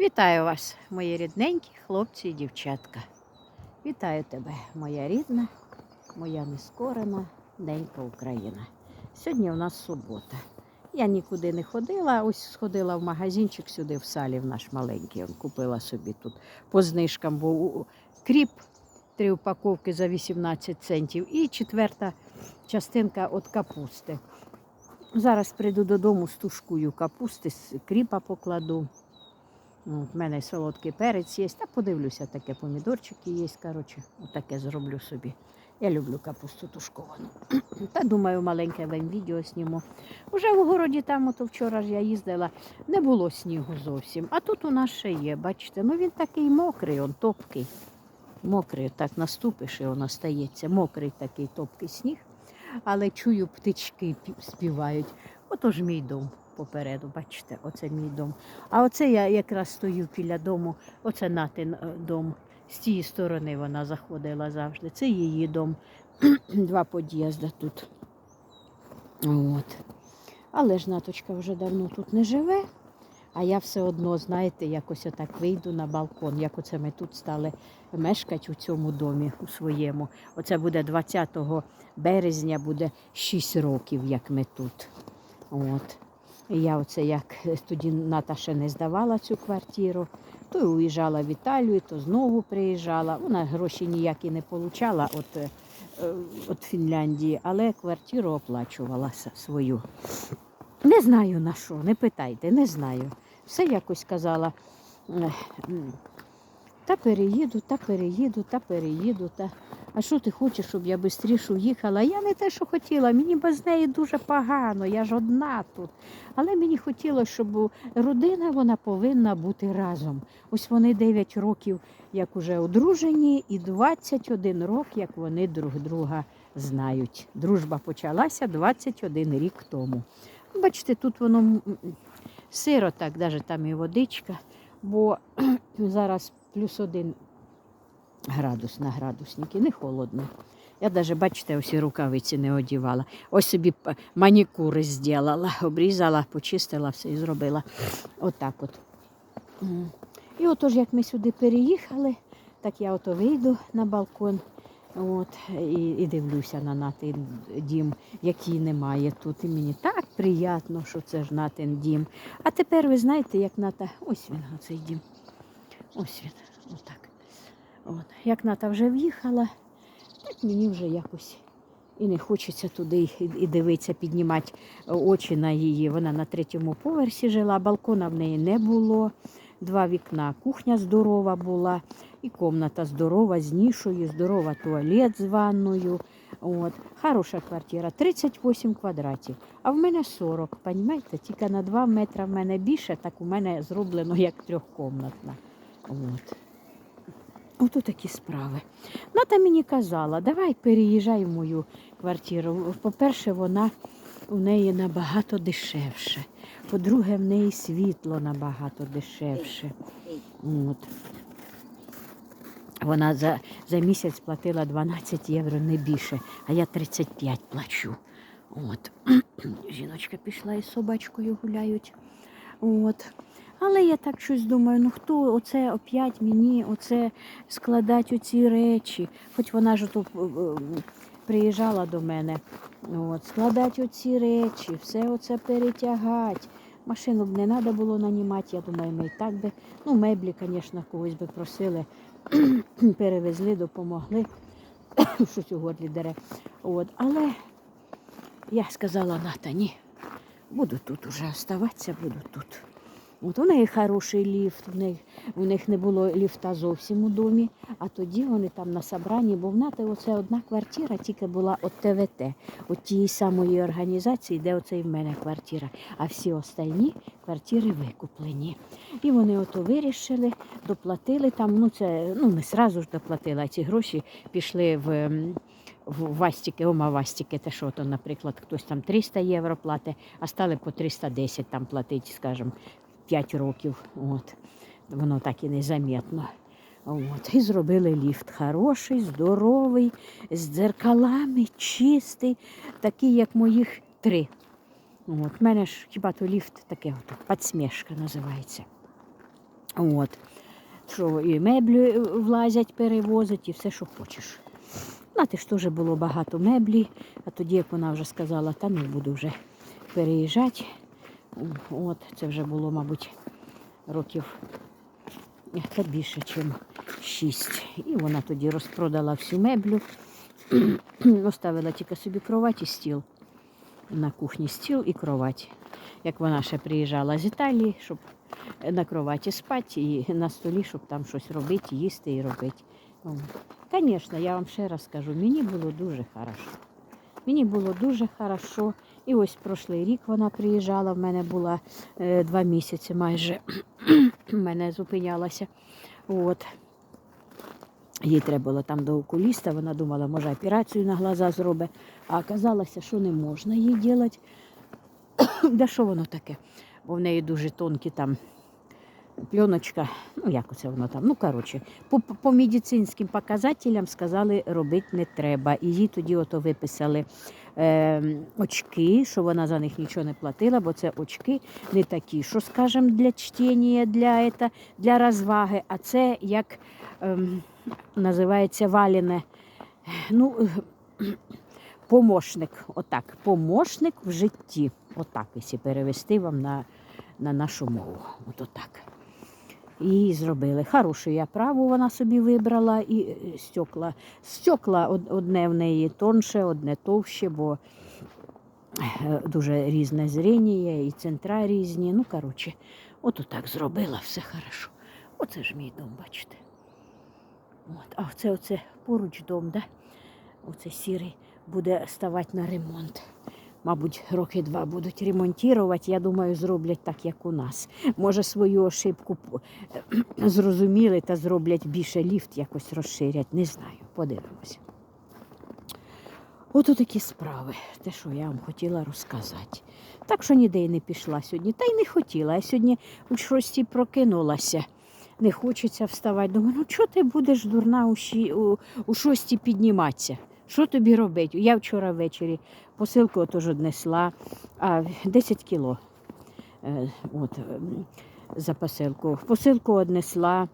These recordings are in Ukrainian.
Вітаю вас, мої рідненькі хлопці і дівчатка. Вітаю тебе, моя рідна, моя нескорена ненька Україна. Сьогодні у нас субота. Я нікуди не ходила, ось сходила в магазинчик сюди, в салі, в наш маленький. Купила собі тут по знижкам, бо кріп, три упаковки за 18 центів і четверта частинка від капусти. Зараз прийду додому, стушкую капусти, кріпа покладу. Ну, в мене солодкий перець є, та подивлюся, таке помідорчики є, коротше, отаке зроблю собі. Я люблю капусту тушковану. Та думаю, маленьке вам відео зніму. Уже в городі там, ото вчора ж я їздила, не було снігу зовсім. А тут у нас ще є, бачите, ну він такий мокрий, он топкий. Мокрий, так наступиш і воно стається. Мокрий такий топкий сніг. Але чую, птички співають. Отож мій дом попереду, бачите, оце мій дом. А оце я якраз стою біля дому, оце натин е, дом. З тієї сторони вона заходила завжди. Це її дом. Два під'їзди тут. От. Але ж наточка вже давно тут не живе. А я все одно, знаєте, якось отак вийду на балкон, як оце ми тут стали мешкати у цьому домі, у своєму. Оце буде 20 березня, буде 6 років, як ми тут. От. Я оце як е, тоді Ната ще не здавала цю квартиру, то уїжджала в Італію, то знову приїжджала. Вона гроші ніякі не отримала від, від Фінляндії, але квартиру оплачувала свою. Не знаю на що, не питайте, не знаю. Все якось казала. Та переїду, та переїду, та переїду. Та... А що ти хочеш, щоб я швидше уїхала? Я не те, що хотіла, мені без неї дуже погано, я ж одна тут. Але мені хотілося, щоб родина вона повинна бути разом. Ось вони 9 років, як уже одружені, і 21 рок, як вони друг друга знають. Дружба почалася 21 рік тому. Бачите, тут воно сиро так, навіть там і водичка, бо зараз плюс один градус на градусники, не холодно. Я навіть, бачите, ось рукавиці не одівала. Ось собі манікури зробила, обрізала, почистила все і зробила. Отак от. І отож, як ми сюди переїхали, так я ото вийду на балкон от, і, і дивлюся на натин дім, який немає тут. І мені так приємно, що це ж натин дім. А тепер ви знаєте, як ната. Ось він, оцей дім. Ось він, отак. От. Як ната вже в'їхала, так мені вже якось і не хочеться туди і, дивитися, піднімати очі на її. Вона на третьому поверсі жила, балкона в неї не було. Два вікна, кухня здорова була, і кімната здорова з нішою, здорова туалет з ванною. От. Хороша квартира, 38 квадратів. А в мене 40, понімаєте? Тільки на 2 метри в мене більше, так у мене зроблено як трьохкомнатна. От. Ото такі справи. Ната мені казала, давай переїжджай в мою квартиру. По-перше, вона у неї набагато дешевше. По-друге, в неї світло набагато дешевше. От. Вона за, за місяць платила 12 євро, не більше, а я 35 плачу. От. Жіночка пішла із собачкою гуляють. От. Але я так щось думаю, ну хто оце опять мені оце складать оці речі. Хоч вона ж тут приїжджала до мене. От, складать оці речі, все оце перетягати. Машину б не треба було нанімати, я думаю, ми і так би. Ну, меблі, звісно, когось би просили, перевезли, допомогли. Щось у горлі дере. От. Але я сказала, Ната, ні, буду тут уже оставатися, буду тут. От у неї хороший ліфт, у них, у них не було ліфта зовсім у домі, а тоді вони там на собранні, бо в НАТО оце одна квартира тільки була від ТВТ, від тієї самої організації, де оце і в мене квартира. А всі остальні квартири викуплені. І вони ото вирішили, доплатили там, ну це ну не сразу ж доплатили, а ці гроші пішли в. Вастіки, ома Вастіки, те що то, наприклад, хтось там 300 євро платить, а стали по 310 там платити, скажімо, 5 років. От. Воно так і незаметно. От. І зробили ліфт хороший, здоровий, з дзеркалами, чистий, такий, як моїх три. У мене ж хіба то ліфт таке, от, підсмішка називається. От. Що і меблі влазять, перевозять, і все, що хочеш. Знаєте ж теж було багато меблі, а тоді, як вона вже сказала, та не буду вже переїжджати. От, це вже було, мабуть, років та більше, ніж шість. І вона тоді розпродала всю меблю, оставила тільки собі кровать і стіл. На кухні стіл і кровать. Як вона ще приїжджала з Італії, щоб на кроваті спати і на столі, щоб там щось робити, їсти і робити. Звісно, я вам ще раз скажу, мені було дуже хорошо. Мені було дуже хорошо. І ось пройшлий рік вона приїжджала, в мене була е, два місяці майже в мене зупинялася. От. Їй треба було там до окуліста, вона думала, може операцію на глаза зробить, а оказалося, що не можна їй робити. да що воно таке? Бо в неї дуже тонкі там пленочка, ну як оце воно там, ну коротше, по, по медицинським показателям сказали, робити не треба. І їй тоді ото виписали е, очки, що вона за них нічого не платила, бо це очки не такі, що, скажімо, для чтення, для, ета, для розваги, а це як ем, називається валене, ну, помощник, отак, помощник в житті. Отак, якщо перевести вам на, на нашу мову. От отак. І зробили. Хорошу я праву вона собі вибрала і е, стекла. Стекла одне в неї тонше, одне товще, бо е, дуже різне зріння і центра різні. Ну, коротше, от отак зробила, все хорошо. Оце ж мій дом, бачите. От. А оце, оце поруч дом, да? Оце сірий буде ставати на ремонт. Мабуть, роки два будуть ремонтувати. Я думаю, зроблять так, як у нас. Може, свою ошибку зрозуміли та зроблять більше ліфт, якось розширять. Не знаю, подивимося. Ото такі справи, те, що я вам хотіла розказати. Так що ніде й не пішла сьогодні, та й не хотіла. Я сьогодні у шостій прокинулася. Не хочеться вставати. Думаю, ну чого ти будеш дурна у, шостій підніматися? Що тобі робити? Я вчора ввечері посилку теж однесла, а 10 кіло е, от, за посилку. Посилку однесла.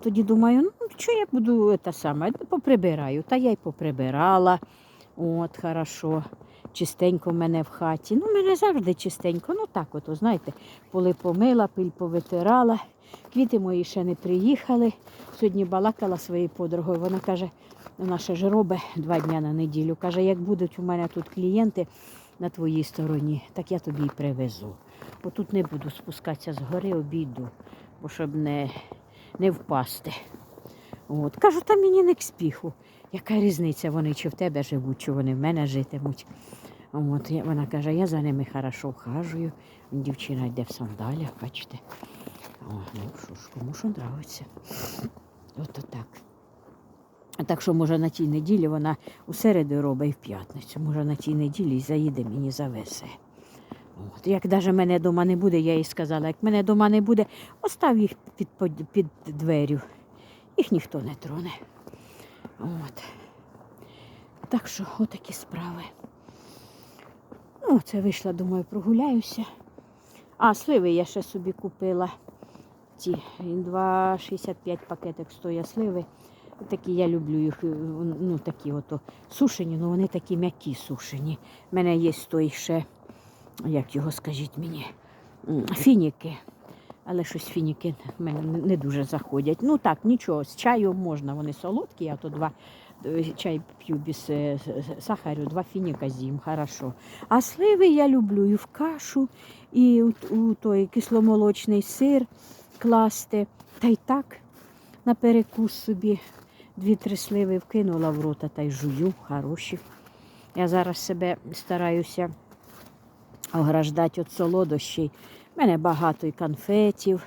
Тоді думаю, ну що я буду те саме, поприбираю. Та я й поприбирала. От, хорошо. Чистенько в мене в хаті. Ну, мене завжди чистенько. Ну так, от, знаєте, поли помила, пиль повитирала. Квіти мої ще не приїхали. Сьогодні балакала своєю подругою. Вона каже, вона ще ж робить два дні на неділю. Каже, як будуть у мене тут клієнти на твоїй стороні, так я тобі і привезу. Бо тут не буду спускатися з гори, обійду, бо щоб не, не впасти. От. Кажу, та мені не к спіху. Яка різниця, вони чи в тебе живуть, чи вони в мене житимуть. От, вона каже, я за ними хорошо вхажую. Дівчина йде в сандалях, бачите. О, ну що ж, кому що нравиться. От так. Так що, може, на тій неділі вона у середу робить і в п'ятницю. Може, на тій неділі і заїде мені завезе. От. Як навіть мене вдома не буде, я їй сказала, як мене вдома не буде, остав їх під, під дверю. Їх ніхто не троне. От. Так що, отакі справи. Ну, це вийшла, думаю, прогуляюся. А, сливи я ще собі купила. Ті 2,65 пакетик стоять сливи. Такі я люблю їх, е, ну такі ото сушені, ну вони такі м'які сушені. У мене є той ще, як його скажіть мені, фініки. Але щось фініки в мене не- дуже заходять. Ну так, нічого, з чаю можна, вони солодкі, я то два е, чай п'ю без е, сахарю, два фініка з'їм, хорошо. А сливи я люблю і в кашу, і у, у той кисломолочний сир класти. Та й так на перекус собі дві-три сливи вкинула в рота та й жую, хороші. Я зараз себе стараюся ограждати від солодощів. У мене багато і конфетів,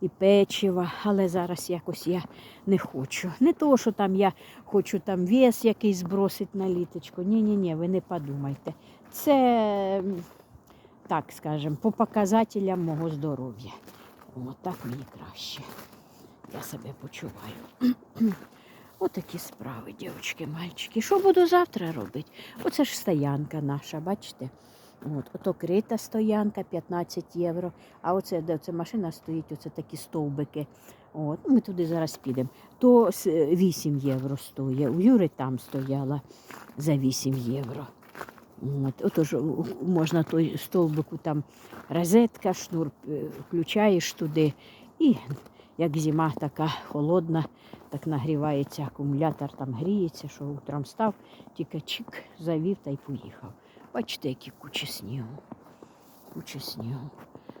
і печива, але зараз якось я не хочу. Не то, що там я хочу там вес якийсь збросити на літочку. Ні-ні-ні, ви не подумайте. Це, так скажемо, по показателям мого здоров'я. От так мені краще. Я себе почуваю. Отакі справи, дівчатки, мальчики. Що буду завтра робити? Оце ж стоянка наша, бачите? От, ото крита стоянка 15 євро. А оце, де оце машина стоїть, оце такі стовбики. От, ну, ми туди зараз підемо. То 8 євро стоїть. У Юри там стояла за 8 євро. От, отож, можна той стовбику там розетка, шнур е, включаєш туди. І як зима така холодна, так нагрівається акумулятор, там гріється, що утром став, тільки чик завів та й поїхав. Бачите, які кучі снігу. Кучі снігу.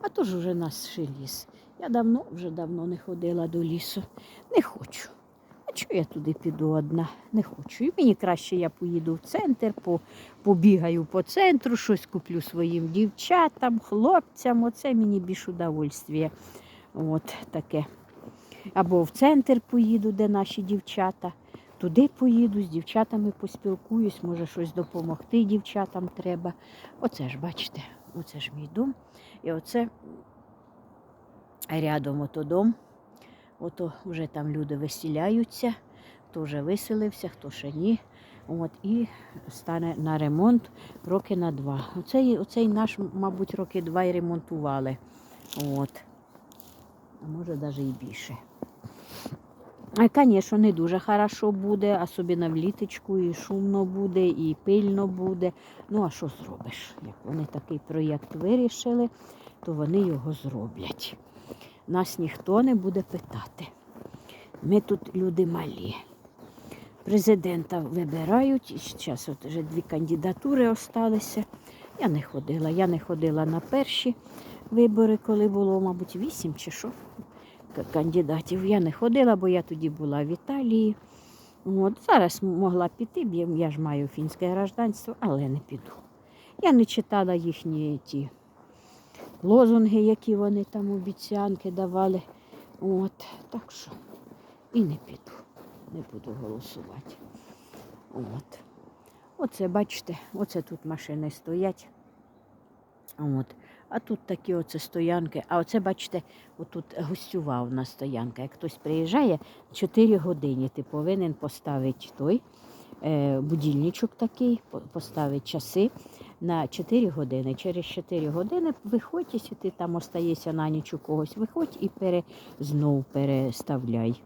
А то ж вже нас ще ліс. Я давно, вже давно не ходила до лісу. Не хочу. А чого я туди піду одна? Не хочу. І мені краще я поїду в центр, по, побігаю по центру, щось куплю своїм дівчатам, хлопцям. Оце мені більш удовольствие. От таке. Або в центр поїду, де наші дівчата. Туди поїду, з дівчатами поспілкуюсь, може щось допомогти дівчатам треба. Оце ж, бачите, оце ж мій дом. І оце рядом ото дом. Ото вже там люди висіляються, хто вже виселився, хто ще ні. От, і стане на ремонт роки на два. Оцей, оцей наш, мабуть, роки два і ремонтували. От. А може навіть і більше. А, Звісно, не дуже хорошо буде, особливо вліточку, і шумно буде, і пильно буде. Ну, а що зробиш? Як вони такий проєкт вирішили, то вони його зроблять. Нас ніхто не буде питати. Ми тут люди малі. Президента вибирають, і зараз от вже дві кандидатури осталися. Я не ходила. Я не ходила на перші вибори, коли було, мабуть, вісім чи що кандидатів. Я не ходила, бо я тоді була в Італії. От, зараз могла піти, бо я- ж маю фінське гражданство, але не піду. Я не читала їхні ті лозунги, які вони там обіцянки давали. От, так що і не піду, не буду голосувати. От. Оце, бачите, оце тут машини стоять. От. А тут такі оце стоянки. А оце, бачите, отут гостюва у стоянка. Як хтось приїжджає, 4 години ти повинен поставити той е, будильничок такий, поставити часи на 4 години. Через 4 години виходь, якщо ти там остаєшся на ніч у когось, виходь і пере, знов переставляй.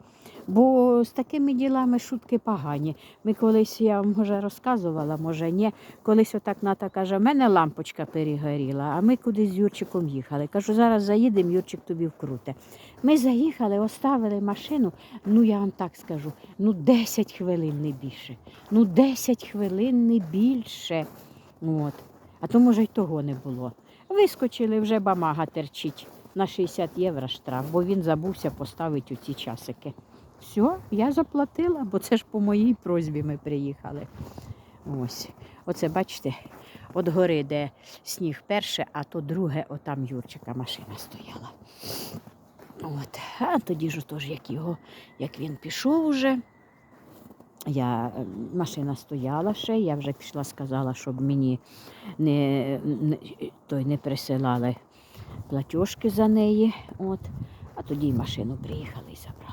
Бо з такими ділами шутки погані. Ми колись, я вам може розказувала, може ні. Колись отак Ната каже, в мене лампочка перегоріла, а ми кудись з Юрчиком їхали. Кажу, зараз заїдемо, Юрчик тобі вкруте. Ми заїхали, оставили машину, ну я вам так скажу, ну 10 хвилин не більше. Ну 10 хвилин не більше. От. А то, може, й того не було. Вискочили, вже бамага терчить на 60 євро штраф, бо він забувся поставити оці часики. Все, я заплатила, бо це ж по моїй просьбі ми приїхали. Ось. Оце, бачите, от гори, де сніг перше, а то друге, отам Юрчика машина стояла. От. А тоді ж теж, як його, як він пішов уже. Я, е, машина стояла ще, я вже пішла, сказала, щоб мені не, не, той не присилали платіжки за неї. От. А тоді машину приїхали і забрали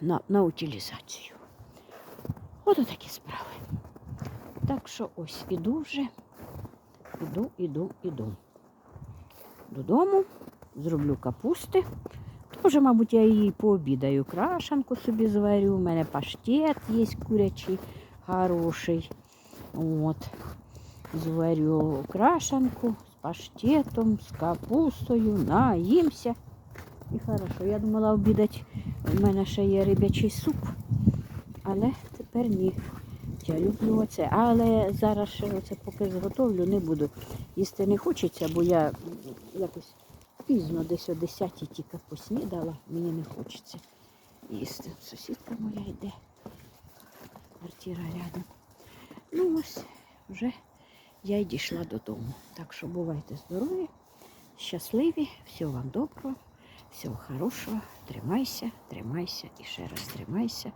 на, на утилізацію. Ото такі справи. Так що ось іду вже, іду, іду, іду. Додому, зроблю капусти. То вже, мабуть, я її пообідаю. Крашанку собі зварю. У мене паштет є курячий, хороший. От. Зварю крашанку з паштетом, з капустою, наїмся. І хорошо. Я думала обідати. У мене ще є рибячий суп, але тепер ні. Я люблю оце. Але зараз ще оце поки зготовлю, не буду. Їсти не хочеться, бо я якось пізно, десь о 10 тільки поснідала, мені не хочеться їсти. Сусідка моя йде. Квартира рядом. Ну ось, вже я й дійшла додому. Так що бувайте здорові, щасливі, всього вам доброго. Всього хорошого, тримайся, тримайся і ще раз тримайся.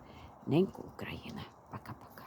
Неньку Україна. Пока-пока.